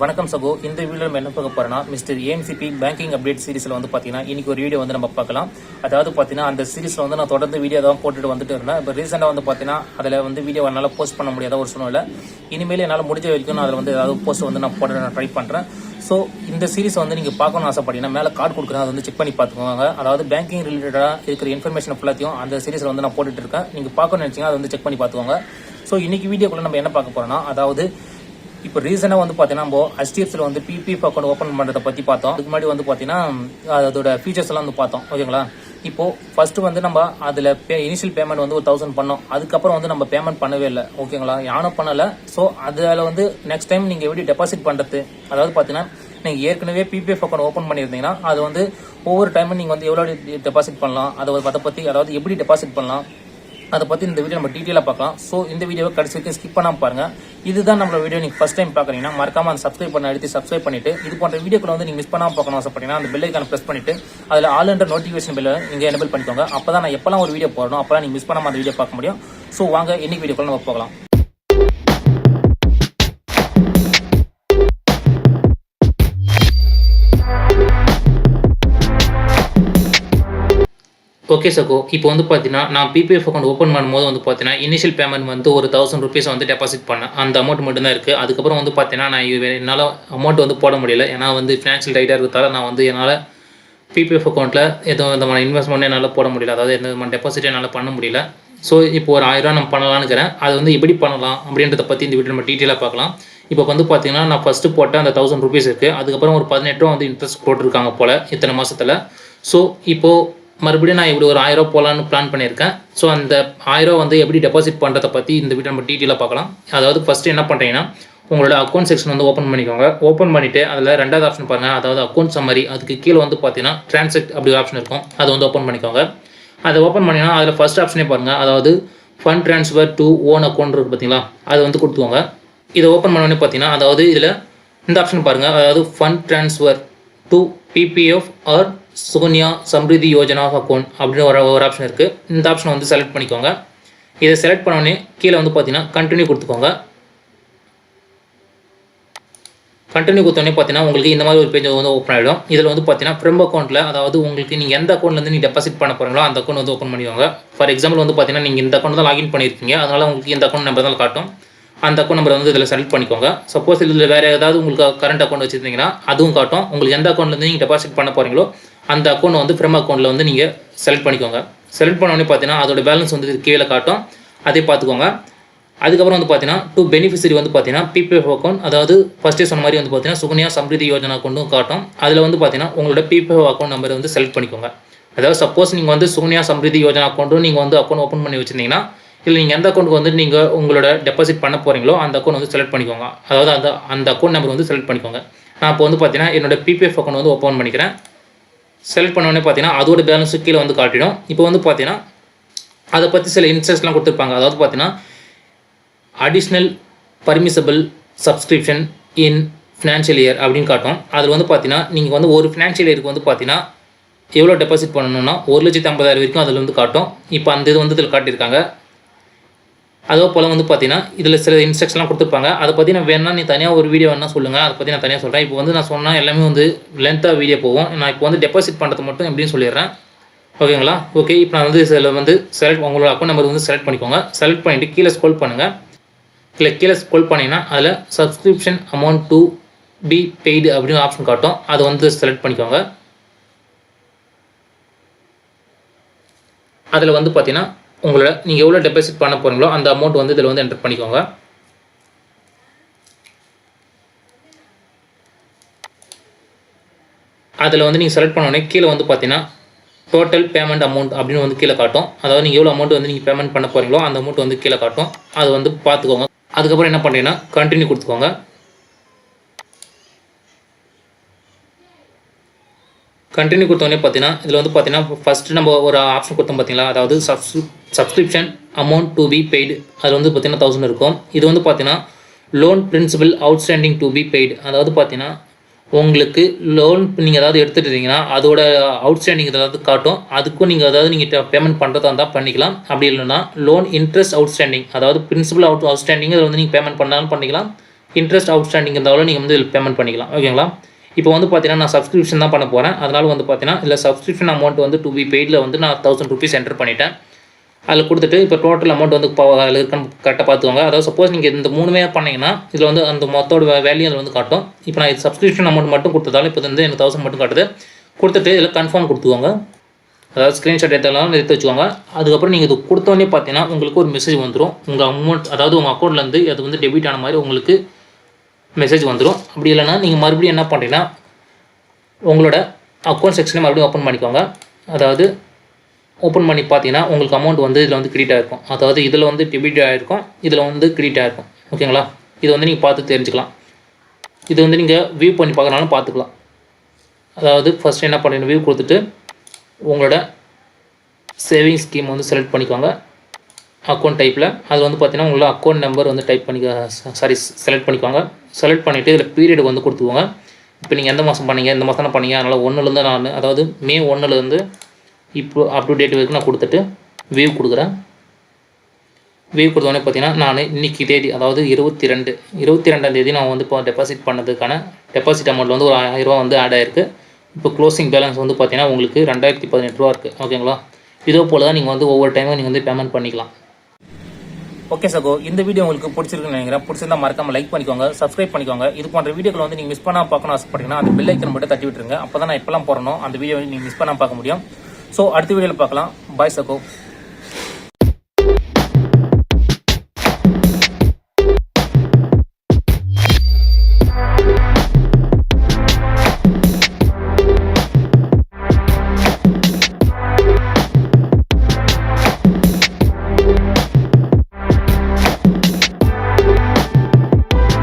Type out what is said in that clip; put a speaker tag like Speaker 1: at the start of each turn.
Speaker 1: வணக்கம் சகோ. இந்த வீடியோ நம்ம என்ன பார்க்க போறோம்னா மிஸ்டர் ஏஎன்சிபி பேங்கிங் அப்டேட் சீரிஸ்ல வந்து பாத்தீங்கன்னா இன்னைக்கு ஒரு வீடியோ வந்து நம்ம பார்க்கலாம். அதாவது பாத்தீங்கன்னா அந்த சீரிஸ்ல வந்து நான் தொடர்ந்து வீடியோ தான் போட்டுட்டு வந்துட்டு இருந்தேன். இப்போ ரீசெண்டா வந்து பாத்தீங்கன்னா அதுல வந்து வீடியோ என்னால போஸ்ட் பண்ண முடியாத ஒரு சூழ்நிலை. இனிமேல் என்னால முடிஞ்ச வரைக்கும் நான் அதில் வந்து ஏதாவது போஸ்ட் வந்து நான் போட நான் ட்ரை பண்றேன். ஸோ இந்த சீரிஸ் வந்து நீங்க பார்க்கணும்னு ஆசைப்பட்டீங்கன்னா மேலே கார்டு கொடுக்குறேன். அதை வந்து செக் பண்ணி பார்த்துக்கோங்க. அதாவது பேங்கிங் ரிலேட்டடா இருக்கிற இன்ஃபர்மேஷன் ஃபுல்லாத்தையும் அந்த சீரிஸ்ல வந்து நான் போட்டுட்டு இருக்கேன். நீங்க பார்க்கணும்னு நினைச்சீங்கன்னா அதை வந்து செக் பண்ணி பார்த்துக்கோங்க. ஸோ இன்னைக்கு வீடியோக்குள்ள நம்ம என்ன பார்க்க போறோம்னா அதாவது இப்போ ரீசனாக வந்து பார்த்தீங்கன்னா நம்ம ஹெச்டிஎஃப்சியில் வந்து பிபிஎஃப் அக்கௌண்ட் ஓப்பன் பண்ணுறதை பற்றி பார்த்தோம். அதுக்கு முன்னாடி வந்து பார்த்தீங்கன்னா அதோட ஃபீச்சர்ஸ் எல்லாம் வந்து பார்த்தோம். ஓகேங்களா? இப்போது ஃபஸ்ட்டு வந்து நம்ம அதில் பே இனிஷியல் பேமெண்ட் வந்து ஒரு தௌசண்ட் பண்ணோம். அதுக்கப்புறம் வந்து நம்ம பேமெண்ட் பண்ணவே இல்லை. ஓகேங்களா? யானும் பண்ணலை. ஸோ அதில் வந்து நெக்ஸ்ட் டைம் நீங்கள் எப்படி டெபாசிட் பண்ணுறது அதாவது பார்த்தீங்கன்னா நீங்கள் ஏற்கனவே பிபிஎஃப் அக்கௌண்ட் ஓப்பன் பண்ணியிருந்தீங்கன்னா அது வந்து ஒவ்வொரு டைமும் நீங்கள் வந்து எவ்வளோ டெபாசிட் பண்ணலாம்? அதை அதை பற்றி அதாவது எப்படி டெபாசிட் பண்ணலாம்? அதை பற்றி இந்த வீடியோ நம்ம டீட்டெயிலாக பார்க்கலாம். ஸோ இந்த வீடியோவை கடைசி வரைக்கும் ஸ்கிப் பண்ணாமல் பாருங்க. இதுதான் நம்மளோட வீடியோ நீங்கள் ஃபஸ்ட் டைம் பார்க்குறீங்கன்னா மறக்காம அந்த சப்ஸ்கிரைப் பண்ண எடுத்து சப்ஸ்கிரைப் பண்ணிட்டு இது போன்ற வீடியோக்களை வந்து நீங்கள் மிஸ் பண்ணாமல் பார்க்கணும் ஆசைப்பட்டீங்கன்னா அந்த பெல் ஐக்கான ப்ரெஸ் பண்ணிட்டு அதில் ஆல் என்ற நோட்டிஃபிகேஷன் பெல்லை நீங்கள் எனபிள் பண்ணிக்கோங்க. அப்போ தான் நான் எப்போல்லாம் ஒரு வீடியோ போடணும் அப்போலாம் நீங்கள் மிஸ் பண்ணாமல் அந்த வீடியோ பார்க்க முடியும். ஸோ வாங்க இன்னைக்கு வீடியோக்குள்ள நம்ம போகலாம். ஓகே சகோ இப்போ வந்து பார்த்தீங்கன்னா நான் பிபிஎஃப் அக்கௌண்ட் ஓப்பன் பண்ணும்போது வந்து பார்த்தீங்கன்னா இனிஷியல் பேமெண்ட் வந்து ஒரு தௌசண்ட் ருபீஸ் வந்து டெபாசிட் பண்ணேன் அந்த அமௌண்ட் மட்டும் தான் இருக்குது அதுக்கப்புறம் வந்து பார்த்தீங்கன்னா நான் என்னால் அமௌண்ட் வந்து போட முடியல. ஏன்னா வந்து ஃபினான்ஷியல் டைட்டாக இருக்கிறதால நான் வந்து என்னால் பிபிஎஃப் அக்கௌண்ட்டில் எதுவும் விதமான இன்வெஸ்ட்மெண்ட் என்னால் போட முடியல. அதாவது எந்த விதமான டெபாசிட் என்னால் பண்ண முடியல. ஸோ இப்போ ஒரு ஆயிரம் நம்ம பண்ணலான்னு இருக்கிறேன். அது வந்து எப்படி பண்ணலாம் அப்படின்றத பற்றி இந்த வீட்டில் நம்ம டீட்டெயிலாக பார்க்கலாம். இப்போ வந்து பார்த்தீங்கன்னா நான் ஃபஸ்ட்டு போட்ட அந்த தௌசண்ட் ருபீஸ் இருக்குது அதுக்கப்புறம் ஒரு பதினெட்டு ரூபா வந்து இன்ட்ரெஸ்ட் போட்டிருக்காங்க போல் இத்தனை மாதத்தில் ஸோ இப்போது மறுபடியும் நான் இப்படி ஒரு ஆயிரம் போகலான்னு பிளான் பண்ணியிருக்கேன். ஸோ அந்த ஆயிரம் வந்து எப்படி டெபாசிட் பண்ணுறதை பற்றி இந்த வீட்டை நம்ம டீட்டெயிலாக பார்க்கலாம். அதாவது ஃபஸ்ட்டு என்ன பண்ணுறீங்கன்னா உங்களோட அக்கௌண்ட் செக்ஷன் வந்து ஓப்பன் பண்ணிக்கோங்க. ஓப்பன் பண்ணிவிட்டு அதில் ரெண்டாவது ஆப்ஷன் பாருங்கள் அதாவது அக்கௌண்ட் சம்மரி அதுக்கு கீழே வந்து பார்த்தீங்கன்னா ட்ரான்சாக்ட் அப்படி ஆப்ஷன் இருக்கும். அதை வந்து ஓப்பன் பண்ணிக்கோங்க. அதை ஓப்பன் பண்ணிங்கன்னா அதில் ஃபஸ்ட் ஆப்ஷனே பாருங்கள் அதாவது fund transfer to own account இருக்குது பார்த்தீங்களா? அதை வந்து கொடுத்துக்கோங்க. இதை ஓப்பன் பண்ணோடனே பார்த்தீங்கன்னா அதாவது இதில் இந்த ஆப்ஷன் பாருங்கள் அதாவது fund transfer to PPF or Sukanya Samriddhi Yojana account அப்படின்னு ஒரு ஒரு ஆப்ஷன் இருக்குது இந்த ஆப்ஷனை வந்து செலக்ட் பண்ணிக்கோங்க. இதை செலக்ட் பண்ணோடனே கீழே வந்து பார்த்தீங்கன்னா கண்டினியூ கொடுத்துக்கோங்க. கண்டினியூ கொடுத்தோடனே பார்த்தீங்கன்னா உங்களுக்கு இந்த மாதிரி ஒரு பேஜ் வந்து ஓப்பன் ஆகிடும் இதில் வந்து பார்த்தீங்கன்னா ஃப்ரெம் அக்கௌண்ட்டில் அதாவது உங்களுக்கு நீங்கள் எந்த அக்கௌண்ட்லேருந்து நீங்கள் டெபாசிட் பண்ண போகிறீங்களோ அந்த அக்கௌண்ட் வந்து ஓப்பன் பண்ணிக்கோங்க. ஃபார் எக்ஸாம்பிள் வந்து பார்த்தீங்கன்னா நீங்கள் இந்த அக்கௌண்ட் தான் லாகின் பண்ணியிருக்கீங்க. அதனால் உங்களுக்கு இந்த அக்கௌண்ட் நம்பர் தான் காட்டும். அந்த அக்கௌண்ட் நம்பர் வந்து இதில் செலக்ட் பண்ணிக்கோங்க. சப்போஸ் இதில் வேறு ஏதாவது உங்களுக்கு கரண்ட் அக்கௌண்ட் வச்சுருந்தீங்கன்னா அதுவும் காட்டும். உங்களுக்கு எந்த அக்கௌண்ட்லேருந்து நீங்கள் டெபாசிட் பண்ண போகிறீங்களோ அந்த அக்கௌண்ட் வந்து ஃப்ரம் அக்கௌண்ட்டில் வந்து நீங்கள் செலக்ட் பண்ணிக்கோங்க. செலக்ட் பண்ணோடனே பார்த்தீங்கன்னா அதோட பேலன்ஸ் வந்து கீழே காட்டும். அதே பார்த்துக்கோங்க அதுக்கப்புறம் வந்து பார்த்தீங்கன்னா டூ பெனிஃபிஷரி வந்து பார்த்தீங்கன்னா பிபிஎஃப் அக்கௌண்ட் அதாவது ஃபஸ்ட்டே சொன்ன மாதிரி வந்து பார்த்தீங்கன்னா சுகன்யா சம்ரிதி யோஜனா கொண்டும் காட்டும். அதில் வந்து பார்த்தீங்கன்னா உங்களோட பிபிஎஃப் அக்கௌண்ட் நம்பர் வந்து செலக்ட் பண்ணிக்கோங்க. அதாவது சப்போஸ் நீங்கள் வந்து சுகன்யா சம்ரிதி யோஜனா அக்கௌண்ட்டும் நீங்கள் வந்து அக்கௌண்ட் ஓப்பன் பண்ணி வச்சிருந்தீங்கன்னா இல்லை நீங்கள் எந்த அக்கௌண்ட்டுக்கு வந்து நீங்கள் உங்களோட டெபாசிட் பண்ண போகிறீங்களோ அந்த அக்கௌண்ட் வந்து செலக்ட் பண்ணிக்கோங்க. அதாவது அந்த அந்த அக்கௌண்ட் நம்பர் வந்து செலக்ட் பண்ணிக்கோங்க. நான் இப்போ வந்து பார்த்தீங்கன்னா என்னோட பிபிஎஃப் அக்கௌண்ட் வந்து ஓப்பன் பண்ணிக்கிறேன். செலக்ட் பண்ணோடனே பார்த்தீங்கன்னா அதோட பேலன்ஸு கீழே வந்து காட்டிடும். இப்போ வந்து பார்த்தீங்கன்னா அதை பற்றி சில இன்ட்ரெஸ்ட்லாம் கொடுத்துருப்பாங்க. அதாவது பார்த்தீங்கன்னா additional permissible subscription in financial year அப்படின்னு காட்டும். அதில் வந்து பார்த்தீங்கன்னா நீங்கள் வந்து ஒரு ஃபினான்ஷியல் இயருக்கு வந்து பார்த்தீங்கன்னா எவ்வளோ டெபாசிட் பண்ணணும்னா ஒரு லட்சத்தி ஐம்பதாயிரம் வரைக்கும் அதில் வந்து காட்டும். இப்போ அந்த இது வந்து இதில் காட்டியிருக்காங்க. அதே போல் வந்து பார்த்தீங்கன்னா இதில் சில இன்ஸ்ட்ரக்ஷன்லாம் கொடுத்துருப்பாங்க. அதை பற்றி நான் வேணால் நீ தனியாக ஒரு வீடியோ வேணால் சொல்லுங்கள் அதை பற்றி நான் தனியாக சொல்கிறேன் இப்போ வந்து நான் சொன்னால் எல்லாமே வந்து லென்த்தாக வீடியோ போகும். நான் இப்போ வந்து டெபாசிட் பண்ணுறது மட்டும் எப்படின்னு சொல்லிடுறேன். ஓகேங்களா? ஓகே இப்போ நான் வந்து இதில் வந்து செலக்ட் உங்களோட அக்கௌண்ட் நம்பர் வந்து செலக்ட் பண்ணிக்கோங்க. செலக்ட் பண்ணிவிட்டு கீழே ஸ்கோல் பண்ணுங்கள் இல்லை கீழே ஸ்கோல் பண்ணிங்கன்னா அதில் subscription amount to be paid அப்படின்னு ஆப்ஷன் காட்டும். அதை வந்து செலக்ட் பண்ணிக்கோங்க. அதில் வந்து பார்த்தீங்கன்னா உங்களோட நீங்கள் எவ்வளோ டெபாசிட் பண்ண போகிறீங்களோ அந்த அமௌண்ட் வந்து இதில் வந்து என்டர் பண்ணிக்கோங்க. அதில் வந்து நீங்கள் செலக்ட் பண்ணோடனே கீழே வந்து பார்த்தீங்கன்னா டோட்டல் பேமெண்ட் அமௌண்ட் அப்படின்னு வந்து கீழே காட்டும். அதாவது நீங்கள் எவ்வளோ அமௌண்ட் வந்து நீங்கள் பேமெண்ட் பண்ண போகிறீங்களோ அந்த அமௌண்ட் வந்து கீழே காட்டும். அது வந்து பார்த்துக்கோங்க அதுக்கப்புறம் என்ன பண்ணுறீங்கன்னா கண்டினியூ கொடுத்துக்கோங்க. கண்டினியூ கொடுத்தோடனே பார்த்தீங்கன்னா இதில் வந்து பார்த்தீங்கன்னா ஃபஸ்ட்டு நம்ம ஒரு ஆப்ஷன் கொடுத்தோம் பார்த்தீங்களா? அதாவது subscri subscription amount to be paid அது வந்து பார்த்தீங்கன்னா தௌசண்ட் இருக்கும். இது வந்து பார்த்தீங்கன்னா loan principal outstanding to be paid அதாவது பார்த்தீங்கன்னா உங்களுக்கு லோன் நீங்கள் ஏதாவது எடுத்துட்டு அதோட அவுட்ஸ்டாண்டிங் ஏதாவது காட்டும். அதுக்கும் நீங்கள் அதாவது நீங்கள் பேமெண்ட் பண்ணுறதா இருந்தால் பண்ணிக்கலாம். அப்படி இல்லைன்னா லோன் இன்ட்ரெஸ்ட் அவுட்ஸ்டாண்டிங் அதாவது பிரின்சிபல் அவுட் அவுட்ஸ்டாண்டிங் அதில் வந்து நீங்கள் பேமெண்ட் பண்ணாலும் பண்ணிக்கலாம். இன்ட்ரெஸ்ட் அவுட்ஸ்டாண்டிங் இருந்தாலும் நீங்கள் வந்து இதில் பேமெண்ட் பண்ணிக்கலாம் ஓகேங்களா இப்போ வந்து பார்த்தீங்கன்னா நான் சப்ஸ்கிரிப்ஷன் தான் பண்ண போகிறேன் அதனால் வந்து பார்த்தீங்கன்னா இல்லை சப்ஸ்கிரிப்ஷன் அமௌண்ட் வந்து டு பி பெய்டில் வந்து நான் தௌசண்ட் ருபீஸ் என்டர் பண்ணிட்டேன். அதில் கொடுத்துட்டு இப்போ டோட்டல் அமௌண்ட் வந்து அதில் இருக்கான்னு கரெக்டாக பார்த்துக்கோங்க அதாவது சப்போஸ் நீங்கள் இந்த மூணுமே பண்ணீங்கன்னா இதில் வந்து அந்த மொத்தோட வேல்யூ அதில் வந்து காட்டும். இப்போ நான் இது சப்ஸ்கிரிப்ஷன் அமௌண்ட் மட்டும் கொடுத்ததாலும் இப்போ வந்து எனக்கு தௌசண்ட் மட்டும் காட்டுது. கொடுத்துட்டு இதில் கன்ஃபார்ம் கொடுத்துக்கோங்க. அதாவது ஸ்க்ரீன்ஷாட் எடுத்தாலும் எடுத்து வச்சுக்கோங்க. அதுக்கப்புறம் நீங்கள் இது கொடுத்தோன்னே பார்த்தீங்கன்னா உங்களுக்கு ஒரு மெசேஜ் வந்துடும் உங்கள் அமௌண்ட் அதாவது உங்கள் அக்கௌண்ட்லேருந்து அது வந்து டெபிட் ஆன மாதிரி உங்களுக்கு மெசேஜ் வந்துடும் அப்படி இல்லைன்னா நீங்கள் மறுபடியும் என்ன பண்ணுறீங்கன்னா உங்களோட அக்கௌண்ட் செக்ஷனை மறுபடியும் ஓப்பன் பண்ணிக்கோங்க. அதாவது ஓப்பன் பண்ணி பார்த்தீங்கன்னா உங்களுக்கு அமௌண்ட் வந்து இதில் வந்து கிரெடிட் ஆகிருக்கும் அதாவது இதில் வந்து டெபிட் ஆகிருக்கும் இதில் வந்து கிரெடிட் ஆகிருக்கும் ஓகேங்களா? இது வந்து நீங்கள் பார்த்து தெரிஞ்சுக்கலாம். இது வந்து நீங்கள் வியூ பண்ணி பார்க்கறனாலும் பார்த்துக்கலாம். அதாவது ஃபஸ்ட்டு என்ன பண்ணுறீங்க வியூ கொடுத்துட்டு உங்களோட சேவிங்ஸ் ஸ்கீம் வந்து செலக்ட் பண்ணிக்கோங்க. அக்கௌண்ட் டைப்பில் அது வந்து பார்த்தீங்கன்னா உங்களோட அக்கௌண்ட் நம்பர் வந்து டைப் பண்ணிக்க சாரி செலக்ட் பண்ணிக்கோங்க செலக்ட் பண்ணிவிட்டு இதில் பீரியட் வந்து கொடுத்துக்குவாங்க இப்போ நீங்கள் எந்த மாதம் பண்ணீங்க இந்த மாதம் தான் பண்ணீங்க அதனால் ஒன்றுலேருந்து நான் அதாவது மே ஒன்றுலேருந்து இப்போ அப் டு டேட் வரைக்கும் நான் கொடுத்துட்டு வியூ கொடுக்குறேன். வியூ கொடுத்தோடனே பார்த்தீங்கன்னா நான் இன்னைக்கு தேதி அதாவது இருபத்தி ரெண்டு இருபத்தி ரெண்டாம் தேதி நான் வந்து இப்போ டெபாசிட் பண்ணதுக்கான டெபாசிட் அமௌண்ட் வந்து ஒரு ஆயிரரூவா வந்து ஆட் ஆயிருக்கு. இப்போ க்ளோசிங் பேலன்ஸ் வந்து பார்த்தீங்கன்னா உங்களுக்கு ரெண்டாயிரத்தி பதினெட்டு ரூபா இருக்குது ஓகேங்களா இதே போல் தான் நீங்கள் வந்து ஒவ்வொரு டைமும் நீங்கள் வந்து பேமெண்ட் பண்ணிக்கலாம். ஓகே சகோ இந்த வீடியோ உங்களுக்கு பிடிச்சிருக்குன்னு நினைக்கிறேன். பிடிச்சிருந்தா மறக்காம லைக் பண்ணிக்கோங்க சப்ஸ்கிரைப் பண்ணிக்கோங்க. இது போன்ற வீடியோக்களை வந்து நீங்கள் மிஸ் பண்ணாம பார்க்கணும் ஆசைப்பட்டீங்கன்னா அந்த பெல் ஐக்கன் மட்டும் தட்டி விட்டுருங்க. அப்போ தான் நான் இப்பெல்லாம் போடணும் அந்த வீடியோ நீங்கள் மிஸ் பண்ணாம பார்க்க முடியும். ஸோ அடுத்த வீடியோவில் பார்க்கலாம். பாய் சகோ